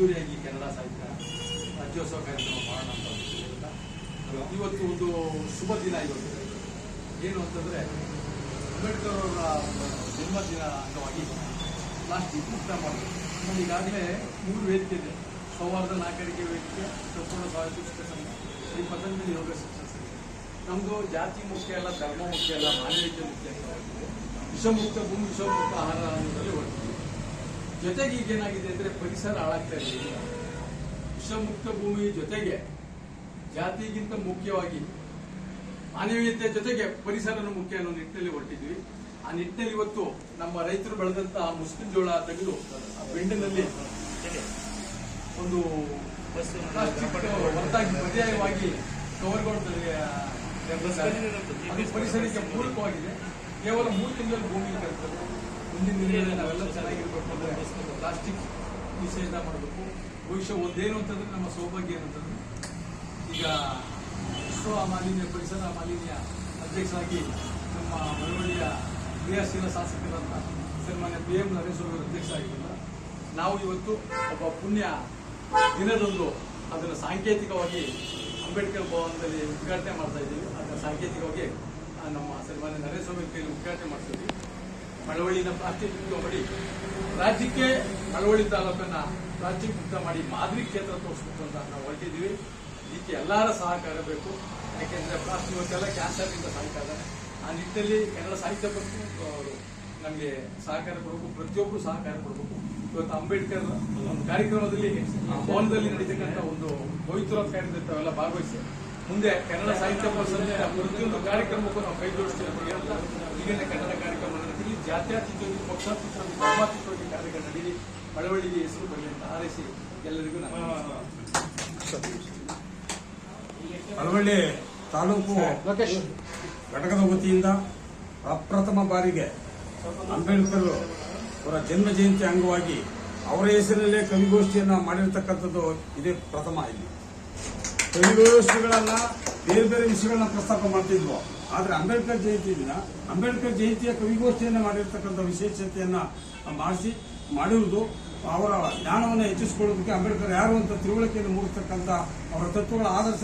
ಅದ್ದೂರಿಯಾಗಿ ಕನ್ನಡ ಸಾಹಿತ್ಯ ರಾಜ್ಯೋತ್ಸವ ಕಾರ್ಯಕ್ರಮ ಮಾಡೋಣ ಅಂತ ಇವತ್ತು ಒಂದು ಶುಭ ದಿನ ಇವತ್ತು. ಏನು ಅಂತಂದರೆ, ಅಂಬೇಡ್ಕರ್ ಅವರ ಜನ್ಮದಿನ ಅಂಗವಾಗಿ ಲಾಸ್ಟ್ ಮುಕ್ತ ಮಾಡಬೇಕು ನಮ್ಗೆ ಈಗಾಗಲೇ ಮೂರು ವೇದಿಕೆ ಇದೆ. ಸೌಹಾರ್ದ ನಾಗರಿಕೆ ವೇದಿಕೆ, ಸಂಪೂರ್ಣ ಸಾಹಿತ್ಯ ಶಿಕ್ಷಣ ಸಂಘ ಶ್ರೀ ಪತಂಜಲಿ ಯೋಗ ಶಿಕ್ಷಣ ಸಂಘ ನಮ್ಮದು ಜಾತಿ ಮುಖ್ಯ ಅಲ್ಲ, ಧರ್ಮ ಮುಖ್ಯ ಅಲ್ಲ, ಮಾನವೀಯತೆ ಮುಖ್ಯ ಅಂತ ವಿಷಮುಕ್ತ ಭೂಮಿ, ವಿಷಮುಕ್ತ ಆಹಾರ ಅನ್ನೋದ್ರಲ್ಲಿ ಹೊರಟಿದೆ ಜೊತೆಗೆ ಈಗ ಏನಾಗಿದೆ ಅಂದ್ರೆ ಪರಿಸರ ಹಾಳಾಗ್ತಾ ಇದೆ ವಿಷಮುಕ್ತ ಭೂಮಿ ಜೊತೆಗೆ ಜಾತಿಗಿಂತ ಮುಖ್ಯವಾಗಿ ಮಾನವೀಯತೆ ಜೊತೆಗೆ ಪರಿಸರನ ಮುಖ್ಯ ಅನ್ನೋ ನಿಟ್ಟಿನಲ್ಲಿ ಹೊರಟಿದ್ವಿ. ಆ ನಿಟ್ಟಿನಲ್ಲಿ ಇವತ್ತು ನಮ್ಮ ರೈತರು ಬೆಳೆದಂತ ಮುಸ್ಲಿಂ ಜೋಳ ತೆಗೆದು ಆ ಬೆಂಡಿನಲ್ಲಿ ಒಂದು ಹೊರತಾಗಿ ಪರ್ಯಾಯವಾಗಿ ಕವರ್ಗಳು ಪರಿಸರಕ್ಕೆ ಪೂರಕವಾಗಿದೆ. ಕೇವಲ ಮೂರು ತಿಂಗಳು ಭೂಮಿ ಕಲ್ತದೆ ಮುಂದಿನ ದಿನಗಳಲ್ಲಿ ನಾವೆಲ್ಲ ಚೆನ್ನಾಗಿರ್ಬೇಕು ಅಂದ್ರೆ ಪ್ಲಾಸ್ಟಿಕ್ ನಿಷೇಧ ಮಾಡಬೇಕು. ಭವಿಷ್ಯ ಒಂದೇನು ಅಂತಂದ್ರೆ ನಮ್ಮ ಸೌಭಾಗ್ಯ ಏನಂತಂದ್ರೆ ಈಗ ವಿಶ್ವ ಮಾಲಿನ್ಯ, ಪರಿಸರ ಮಾಲಿನ್ಯ ಅಧ್ಯಕ್ಷರಾಗಿ ನಮ್ಮ ಮಳವಳ್ಳಿಯ ಕ್ರಿಯಾಶೀಲ ಶಾಸಕರಂತ ಸನ್ಮಾನ್ಯ ಪಿ ಎಂ ನರೇಶ್ ಅವರು ಅಧ್ಯಕ್ಷ ಆಗಿದ್ದ ನಾವು ಇವತ್ತು ಒಬ್ಬ ಪುಣ್ಯ ದಿನದಂದು ಅದನ್ನು ಸಾಂಕೇತಿಕವಾಗಿ ಅಂಬೇಡ್ಕರ್ ಭವನದಲ್ಲಿ ಉದ್ಘಾಟನೆ ಮಾಡ್ತಾ ಇದ್ದೀವಿ. ಅದನ್ನು ಸಾಂಕೇತಿಕವಾಗಿ ನಮ್ಮ ಸನ್ಮಾನ್ಯ ನರೇಂದ್ರ ಸ್ವಾಮಿ ಕೈಯಲ್ಲಿ ಉದ್ಘಾಟನೆ ಮಾಡ್ತೀವಿ ಮಳವಳ್ಳಿನ ಪ್ಲಾಸ್ಟಿಕ್ ಮಾಡಿ, ರಾಜ್ಯಕ್ಕೆ ಮಳವಳ್ಳಿ ತಾಲೂಕನ್ನ ಪ್ಲಾಸ್ಟಿಕ್ ಮುಕ್ತ ಮಾಡಿ ಮಾದರಿ ಕ್ಷೇತ್ರ ತೋರಿಸ್ಬೇಕು ಅಂತ ನಾವು ಹೊರಟಿದ್ದೀವಿ. ಇದಕ್ಕೆ ಎಲ್ಲರ ಸಹಕಾರ ಬೇಕು. ಯಾಕೆಂದ್ರೆ ಪ್ಲಾಸ್ಟಿಕ್ ಇವತ್ತೆಲ್ಲ ಕ್ಯಾನ್ಸರ್ನಿಂದ ಸಾಯ್ತಾ ಆ ನಿಟ್ಟಿನಲ್ಲಿ ಕನ್ನಡ ಸಾಹಿತ್ಯ ಬಗ್ಗೆ ಅವರು ನಮಗೆ ಸಹಕಾರ ಕೊಡಬೇಕು ಪ್ರತಿಯೊಬ್ಬರು ಸಹಕಾರ ಕೊಡಬೇಕು. ಇವತ್ತು ಅಂಬೇಡ್ಕರ್ ಒಂದು ಕಾರ್ಯಕ್ರಮದಲ್ಲಿ ಭವನದಲ್ಲಿ ನಡೀತಕ್ಕಂಥ ಒಂದು ಪವಿತ್ರ ಕಾರ್ಯದಲ್ಲಿ ತಾವೆಲ್ಲ ಭಾಗವಹಿಸಿ. ಮುಂದೆ ಕನ್ನಡ ಸಾಹಿತ್ಯ ಪರಿಷತ್ತಿನ ಪ್ರತಿಯೊಂದು ಕಾರ್ಯಕ್ರಮಕ್ಕೂ ನಾವು ಕೈ ಜೋಡಿಸ್ತೀವಿ ಅಂತ ಈಗಿನ ಕನ್ನಡ ಕಾರ್ಯಕ್ರಮ ನಡೆಸಿ ಜಾತ್ಯಾತೀತವಾಗಿ ಪಕ್ಷಾತೀತವಾಗಿ ಧರ್ಮಾತೀತವಾಗಿ ಕಾರ್ಯಕ್ರಮ ನಡೀಲಿ ಮಳವಳ್ಳಿಗೆ ಹೆಸರು ಬರಲಿ ಅಂತ ಹಾರೈಸಿ ಎಲ್ಲರಿಗೂ ಬಳವಳ್ಳಿ ಮಳವಳ್ಳಿ ತಾಲೂಕು ಘಟಕದ ವತಿಯಿಂದ ಅಪ್ರಥಮ ಬಾರಿಗೆ ಅಂಬೇಡ್ಕರ್ ಅವರ ಜನ್ಮ ಜಯಂತಿ ಅಂಗವಾಗಿ ಅವರ ಹೆಸರಿನಲ್ಲೇ ಕವಿಗೋಷ್ಠಿಯನ್ನು ಮಾಡಿರ್ತಕ್ಕಂಥದ್ದು ಇದೇ ಪ್ರಥಮ ಇಲ್ಲಿ. ಕವಿಗೋಷ್ಠಿಗಳನ್ನ ಬೇರೆ ಬೇರೆ ವಿಷಯಗಳನ್ನ ಪ್ರಸ್ತಾಪ ಮಾಡ್ತಿದ್ವು. ಆದ್ರೆ ಅಂಬೇಡ್ಕರ್ ಜಯಂತಿ ದಿನ, ಅಂಬೇಡ್ಕರ್ ಜಯಂತಿಯ ಕವಿಗೋಷ್ಠಿಯನ್ನ ಮಾಡಿರ್ತಕ್ಕಂಥ ವಿಶೇಷತೆಯನ್ನ ಮಾಡಿಸಿ, ಮಾಡಿರುವುದು ಅವರ ಜ್ಞಾನವನ್ನು ಹೆಚ್ಚಿಸಿಕೊಳ್ಳೋದಕ್ಕೆ ಅಂಬೇಡ್ಕರ್ ಯಾರು ಅಂತ ತಿಳುವಳಿಕೆಯನ್ನು ಮೂಡಿಸ್ತಕ್ಕಂಥ ಅವರ ತತ್ವಗಳ ಆದರ್ಶ